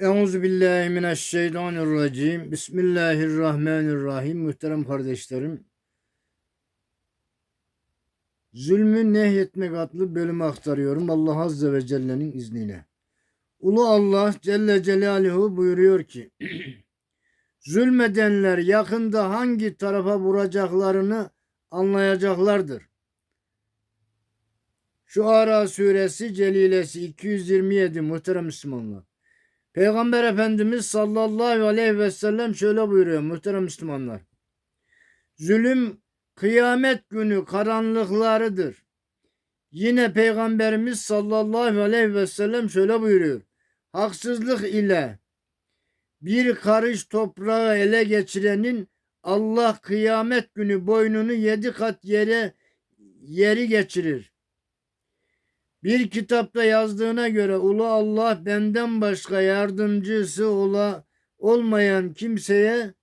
Euzu billahi mineşşeytanirracim. Bismillahirrahmanirrahim. Muhterem kardeşlerim. Zulmü nehyetmek adlı bölümü aktarıyorum Allah Azze ve Celle'nin izniyle. Ulu Allah Celle Celaluhu buyuruyor ki Zulmedenler yakında hangi tarafa vuracaklarını anlayacaklardır. Şu Ara suresi Celilesi 227 muhterem Müslümanlar. Peygamber Efendimiz sallallahu aleyhi ve sellem şöyle buyuruyor muhterem Müslümanlar. Zulüm kıyamet günü karanlıklarıdır. Yine Peygamberimiz sallallahu aleyhi ve sellem şöyle buyuruyor. Haksızlık ile bir karış toprağı ele geçirenin Allah kıyamet günü boynunu yedi kat yere yeri geçirir. Bir kitapta yazdığına göre Ulu Allah benden başka yardımcısı ola, olmayan kimseye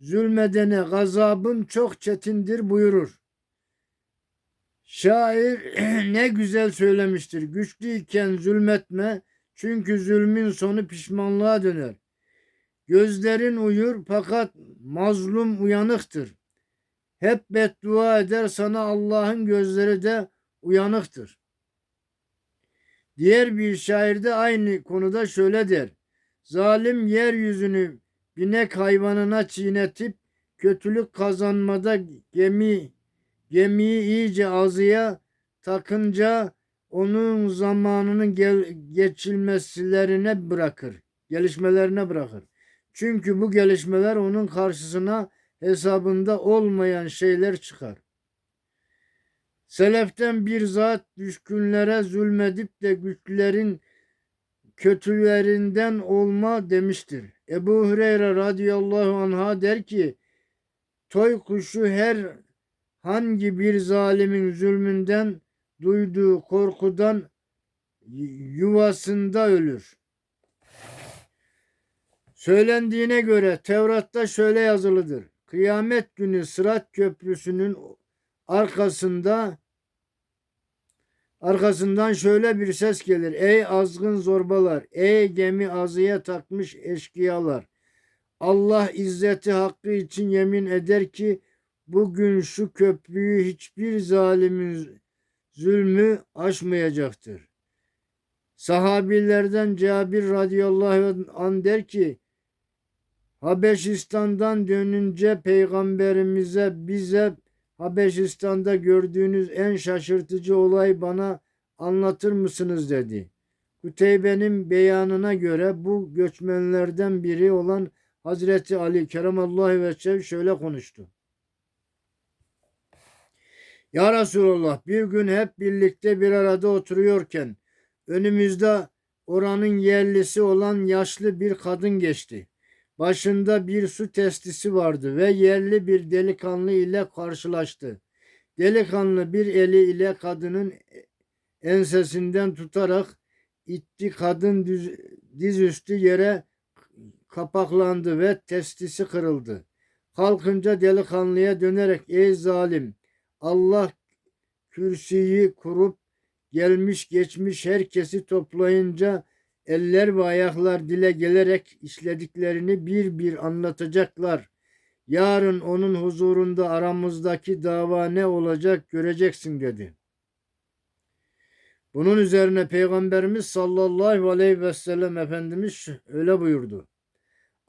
zulmedene gazabım çok çetindir buyurur. Şair ne güzel söylemiştir. Güçlüyken zulmetme çünkü zulmün sonu pişmanlığa döner. Gözlerin uyur fakat mazlum uyanıktır. Hep beddua eder sana Allah'ın gözleri de uyanıktır. Diğer bir şair de aynı konuda şöyle der. Zalim yeryüzünü binek hayvanına çiğnetip kötülük kazanmada gemi gemiyi iyice azıya takınca onun zamanının gel, geçilmesilerine bırakır. Gelişmelerine bırakır. Çünkü bu gelişmeler onun karşısına hesabında olmayan şeyler çıkar. Seleften bir zat düşkünlere zulmedip de güçlerin kötülerinden olma demiştir. Ebu Hureyre radıyallahu anha der ki toy kuşu her hangi bir zalimin zulmünden duyduğu korkudan yuvasında ölür. Söylendiğine göre Tevrat'ta şöyle yazılıdır. Kıyamet günü Sırat Köprüsü'nün arkasında arkasından şöyle bir ses gelir. Ey azgın zorbalar, ey gemi azıya takmış eşkıyalar. Allah izzeti hakkı için yemin eder ki bugün şu köprüyü hiçbir zalimin zulmü aşmayacaktır. Sahabilerden Cabir radıyallahu anh der ki Habeşistan'dan dönünce peygamberimize bize Habeşistan'da gördüğünüz en şaşırtıcı olay bana anlatır mısınız dedi. Kuteybe'nin beyanına göre bu göçmenlerden biri olan Hazreti Ali Keremallahu ve şöyle konuştu. Ya Resulallah bir gün hep birlikte bir arada oturuyorken önümüzde oranın yerlisi olan yaşlı bir kadın geçti. Başında bir su testisi vardı ve yerli bir delikanlı ile karşılaştı. Delikanlı bir eli ile kadının ensesinden tutarak itti. Kadın düz, dizüstü yere kapaklandı ve testisi kırıldı. Kalkınca delikanlıya dönerek ey zalim Allah kürsüyü kurup gelmiş geçmiş herkesi toplayınca eller ve ayaklar dile gelerek işlediklerini bir bir anlatacaklar. Yarın onun huzurunda aramızdaki dava ne olacak göreceksin dedi. Bunun üzerine Peygamberimiz sallallahu aleyhi ve sellem Efendimiz öyle buyurdu.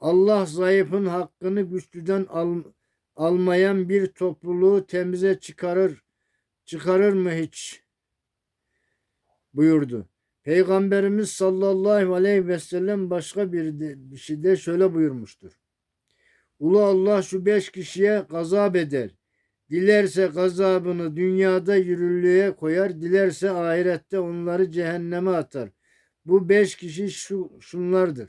Allah zayıfın hakkını güçlüden al, almayan bir topluluğu temize çıkarır. Çıkarır mı hiç? buyurdu. Peygamberimiz sallallahu aleyhi ve sellem başka bir, de, bir şeyde şöyle buyurmuştur. Ulu Allah şu beş kişiye gazap eder. Dilerse gazabını dünyada yürürlüğe koyar, dilerse ahirette onları cehenneme atar. Bu beş kişi şu, şunlardır.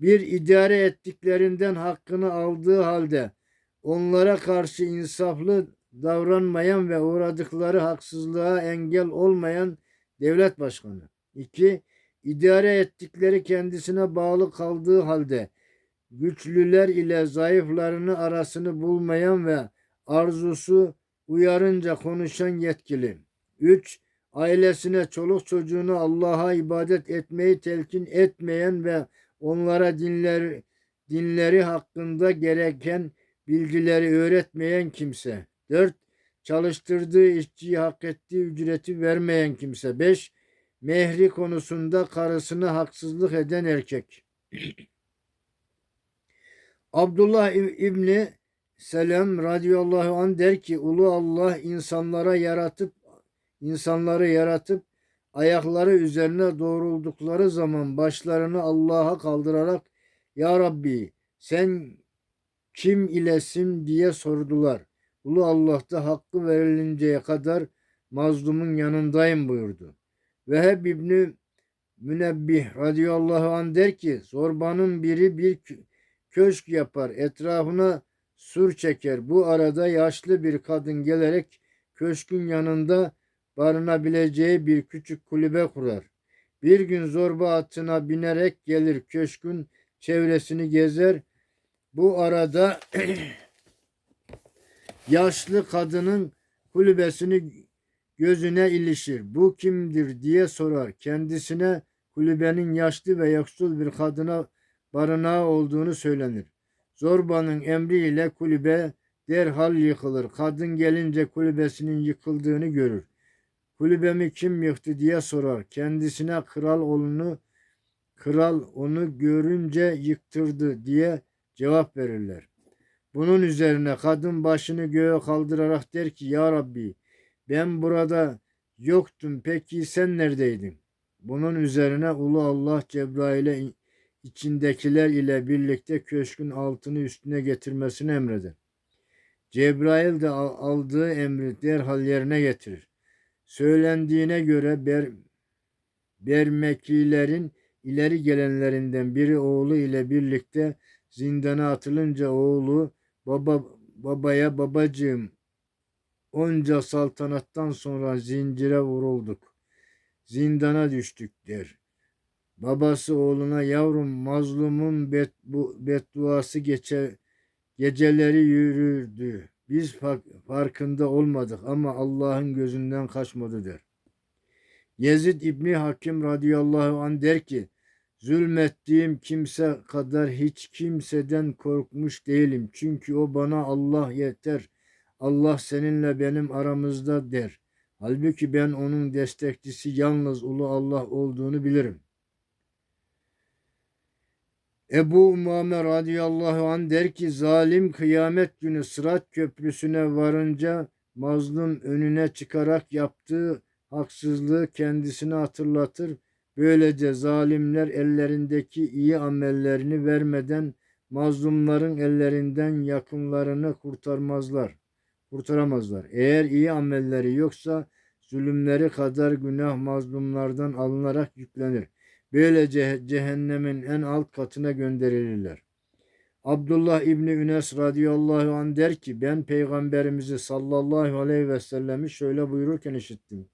Bir idare ettiklerinden hakkını aldığı halde onlara karşı insaflı davranmayan ve uğradıkları haksızlığa engel olmayan devlet başkanı. 2. İdare ettikleri kendisine bağlı kaldığı halde güçlüler ile zayıflarını arasını bulmayan ve arzusu uyarınca konuşan yetkili. 3. ailesine, çoluk çocuğuna Allah'a ibadet etmeyi telkin etmeyen ve onlara dinler, dinleri hakkında gereken bilgileri öğretmeyen kimse. 4. Çalıştırdığı işçiyi hak ettiği ücreti vermeyen kimse. 5. Mehri konusunda karısına haksızlık eden erkek. Abdullah İb- İbni Selam radıyallahu anh der ki ulu Allah insanlara yaratıp insanları yaratıp ayakları üzerine doğruldukları zaman başlarını Allah'a kaldırarak Ya Rabbi sen kim ilesin diye sordular. Ulu Allah da hakkı verilinceye kadar mazlumun yanındayım buyurdu. Veheb İbni Münebbih radıyallahu anh der ki zorbanın biri bir kö- köşk yapar etrafına sur çeker. Bu arada yaşlı bir kadın gelerek köşkün yanında barınabileceği bir küçük kulübe kurar. Bir gün zorba atına binerek gelir köşkün çevresini gezer. Bu arada yaşlı kadının kulübesini gözüne ilişir. Bu kimdir diye sorar. Kendisine kulübenin yaşlı ve yoksul bir kadına barınağı olduğunu söylenir. Zorbanın emriyle kulübe derhal yıkılır. Kadın gelince kulübesinin yıkıldığını görür. Kulübemi kim yıktı diye sorar. Kendisine kral onu kral onu görünce yıktırdı diye cevap verirler. Bunun üzerine kadın başını göğe kaldırarak der ki Ya Rabbi ben burada yoktum peki sen neredeydin? Bunun üzerine Ulu Allah Cebrail'e içindekiler ile birlikte köşkün altını üstüne getirmesini emreder. Cebrail de al- aldığı emri derhal yerine getirir. Söylendiğine göre Ber, Bermeklilerin ileri gelenlerinden biri oğlu ile birlikte zindana atılınca oğlu baba babaya babacığım onca saltanattan sonra zincire vurulduk. Zindana düştük der. Babası oğluna yavrum mazlumun bet, bu, bedduası geçe, geceleri yürürdü. Biz fa- farkında olmadık ama Allah'ın gözünden kaçmadı der. Yezid İbni Hakim radıyallahu anh der ki zulmettiğim kimse kadar hiç kimseden korkmuş değilim. Çünkü o bana Allah yeter. Allah seninle benim aramızda der. Halbuki ben onun destekçisi yalnız ulu Allah olduğunu bilirim. Ebu Umame radıyallahu anh der ki zalim kıyamet günü Sırat köprüsüne varınca mazlum önüne çıkarak yaptığı haksızlığı kendisine hatırlatır. Böylece zalimler ellerindeki iyi amellerini vermeden mazlumların ellerinden yakınlarını kurtarmazlar. Kurtaramazlar. Eğer iyi amelleri yoksa zulümleri kadar günah mazlumlardan alınarak yüklenir. Böylece cehennemin en alt katına gönderilirler. Abdullah İbni Ünes radıyallahu anh der ki ben peygamberimizi sallallahu aleyhi ve sellemi şöyle buyururken işittim.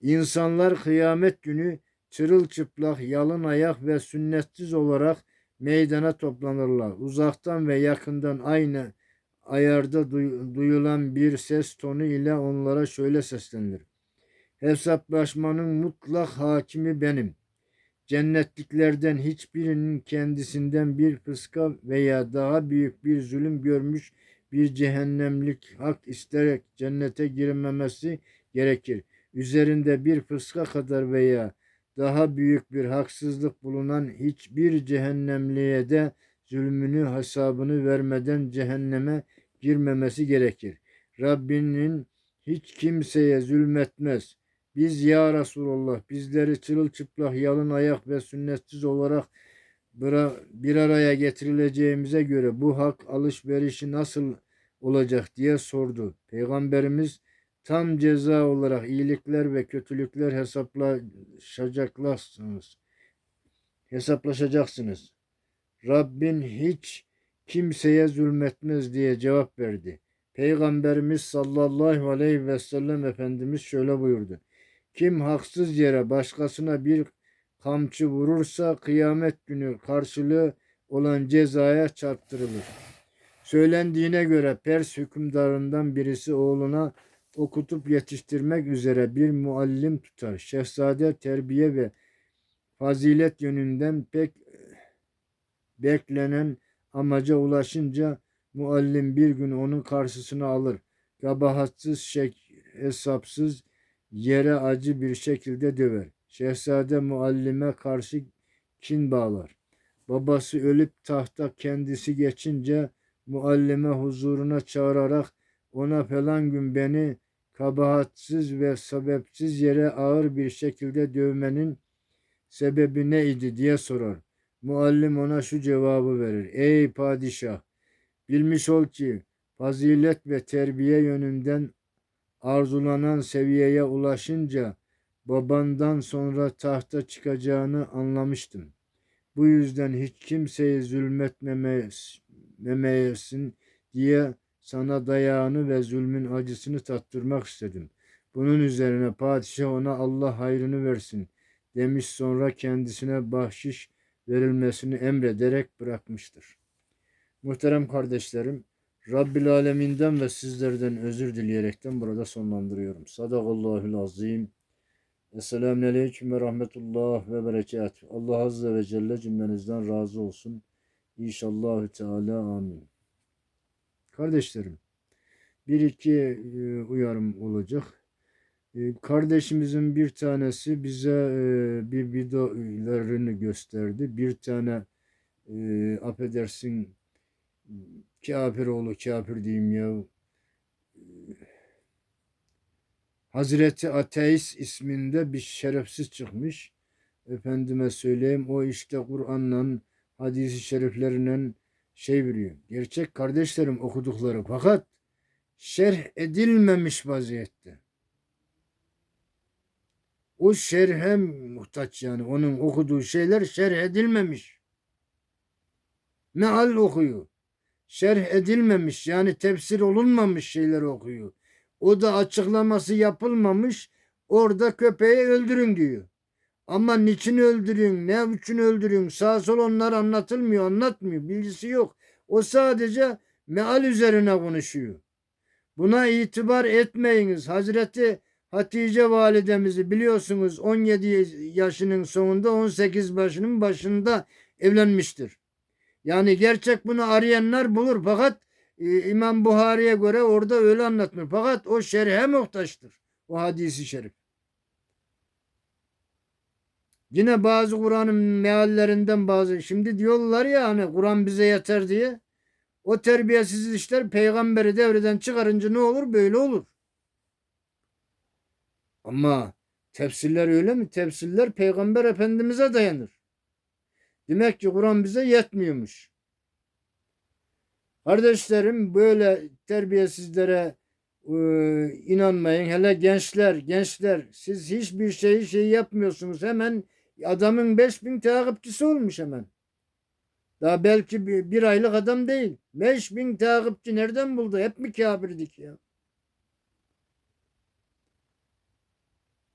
İnsanlar kıyamet günü çırılçıplak, yalın ayak ve sünnetsiz olarak meydana toplanırlar. Uzaktan ve yakından aynı ayarda duy- duyulan bir ses tonu ile onlara şöyle seslenilir. Hesaplaşmanın mutlak hakimi benim. Cennetliklerden hiçbirinin kendisinden bir fıska veya daha büyük bir zulüm görmüş bir cehennemlik hak isterek cennete girmemesi gerekir. Üzerinde bir fıska kadar veya daha büyük bir haksızlık bulunan hiçbir cehennemliğe de zulmünü hesabını vermeden cehenneme girmemesi gerekir. Rabbinin hiç kimseye zulmetmez. Biz ya Resulallah bizleri çırılçıplak yalın ayak ve sünnetsiz olarak bir araya getirileceğimize göre bu hak alışverişi nasıl olacak diye sordu. Peygamberimiz tam ceza olarak iyilikler ve kötülükler hesaplaşacaksınız. Hesaplaşacaksınız. Rabbin hiç kimseye zulmetmez diye cevap verdi. Peygamberimiz sallallahu aleyhi ve sellem Efendimiz şöyle buyurdu. Kim haksız yere başkasına bir kamçı vurursa kıyamet günü karşılığı olan cezaya çarptırılır. Söylendiğine göre Pers hükümdarından birisi oğluna okutup yetiştirmek üzere bir muallim tutar. Şehzade terbiye ve fazilet yönünden pek beklenen amaca ulaşınca muallim bir gün onun karşısına alır. Kabahatsız, şek, hesapsız, yere acı bir şekilde döver. Şehzade muallime karşı kin bağlar. Babası ölüp tahta kendisi geçince muallime huzuruna çağırarak ona falan gün beni kabahatsiz ve sebepsiz yere ağır bir şekilde dövmenin sebebi neydi diye sorar. Muallim ona şu cevabı verir. Ey padişah! Bilmiş ol ki fazilet ve terbiye yönünden arzulanan seviyeye ulaşınca babandan sonra tahta çıkacağını anlamıştım. Bu yüzden hiç kimseye zulmetmemesin diye sana dayağını ve zulmün acısını tattırmak istedim. Bunun üzerine padişah ona Allah hayrını versin demiş sonra kendisine bahşiş verilmesini emrederek bırakmıştır. Muhterem kardeşlerim, Rabbil Aleminden ve sizlerden özür dileyerekten burada sonlandırıyorum. Sadakallahül azim. Esselamun Aleyküm ve Rahmetullah ve Berekatuhu. Allah Azze ve Celle cümlenizden razı olsun. İnşallahü Teala amin. Kardeşlerim, bir iki e, uyarım olacak. E, Kardeşimizin bir tanesi bize e, bir videolarını gösterdi. Bir tane affedersin kafir oğlu kafir diyeyim ya. Hazreti Ateist isminde bir şerefsiz çıkmış. Efendime söyleyeyim o işte Kur'an'la hadisi şeriflerinden şey veriyor. Gerçek kardeşlerim okudukları fakat şerh edilmemiş vaziyette. O şerhe muhtaç yani onun okuduğu şeyler şerh edilmemiş. Meal okuyor. Şerh edilmemiş yani tefsir olunmamış şeyler okuyor. O da açıklaması yapılmamış. Orada köpeği öldürün diyor. Ama niçin öldürün, ne için öldürün, sağ sol onlar anlatılmıyor, anlatmıyor, bilgisi yok. O sadece meal üzerine konuşuyor. Buna itibar etmeyiniz. Hazreti Hatice validemizi biliyorsunuz 17 yaşının sonunda 18 başının başında evlenmiştir. Yani gerçek bunu arayanlar bulur fakat e, İmam Buhari'ye göre orada öyle anlatmıyor. Fakat o şerhe muhtaçtır. O hadisi şerif. Yine bazı Kur'an'ın meallerinden bazı şimdi diyorlar ya hani Kur'an bize yeter diye. O terbiyesiz işler peygamberi devreden çıkarınca ne olur? Böyle olur. Ama tefsirler öyle mi? Tefsirler peygamber efendimize dayanır. Demek ki Kur'an bize yetmiyormuş. Kardeşlerim böyle terbiyesizlere e, inanmayın. Hele gençler, gençler siz hiçbir şeyi şey yapmıyorsunuz. Hemen adamın 5000 takipçisi olmuş hemen. Daha belki bir, bir aylık adam değil. 5000 takipçi nereden buldu? Hep mi kafirdik ya?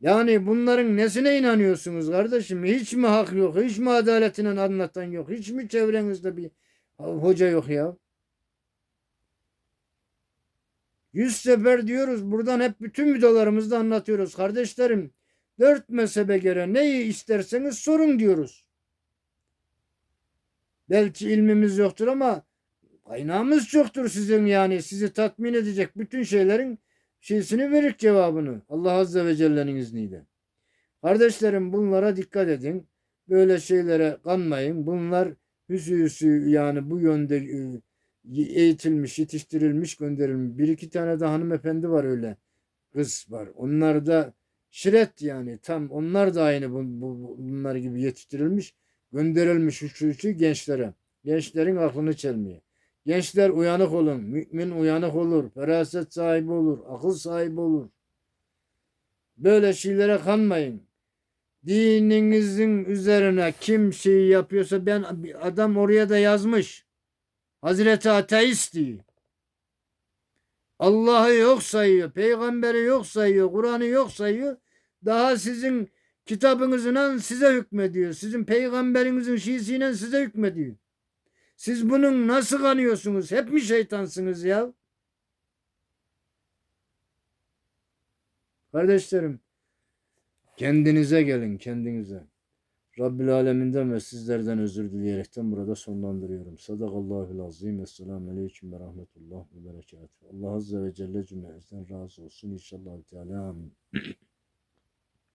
Yani bunların nesine inanıyorsunuz kardeşim? Hiç mi hak yok? Hiç mi adaletine anlatan yok? Hiç mi çevrenizde bir hoca yok ya? Yüz sefer diyoruz. Buradan hep bütün videolarımızda anlatıyoruz. Kardeşlerim dört mezhebe göre neyi isterseniz sorun diyoruz. Belki ilmimiz yoktur ama kaynağımız çoktur sizin yani. Sizi tatmin edecek bütün şeylerin şeysini verir cevabını. Allah Azze ve Celle'nin izniyle. Kardeşlerim bunlara dikkat edin. Böyle şeylere kanmayın. Bunlar hüsü yani bu yönde e, eğitilmiş, yetiştirilmiş, gönderilmiş. Bir iki tane de hanımefendi var öyle. Kız var. Onlar da şiret yani tam onlar da aynı bu, bu, bunlar gibi yetiştirilmiş, gönderilmiş şu, şu gençlere. Gençlerin aklını çelmiyor. Gençler uyanık olun. Mümin uyanık olur. Feraset sahibi olur. Akıl sahibi olur. Böyle şeylere kanmayın. Dininizin üzerine kim şey yapıyorsa ben adam oraya da yazmış. Hazreti ateist diyor. Allah'ı yok sayıyor, peygamberi yok sayıyor, Kur'an'ı yok sayıyor. Daha sizin kitabınızla size hükmediyor. Sizin peygamberinizin şiisiyle size hükmediyor. Siz bunun nasıl kanıyorsunuz? Hep mi şeytansınız ya? Kardeşlerim kendinize gelin kendinize. Rabbil Aleminden ve sizlerden özür dileyerekten burada sonlandırıyorum. Sadakallahül azim. Esselamu aleyküm ve rahmetullah ve berekatuhu. Allah Azze ve Celle cümlemizden razı olsun. İnşallah Teala amin.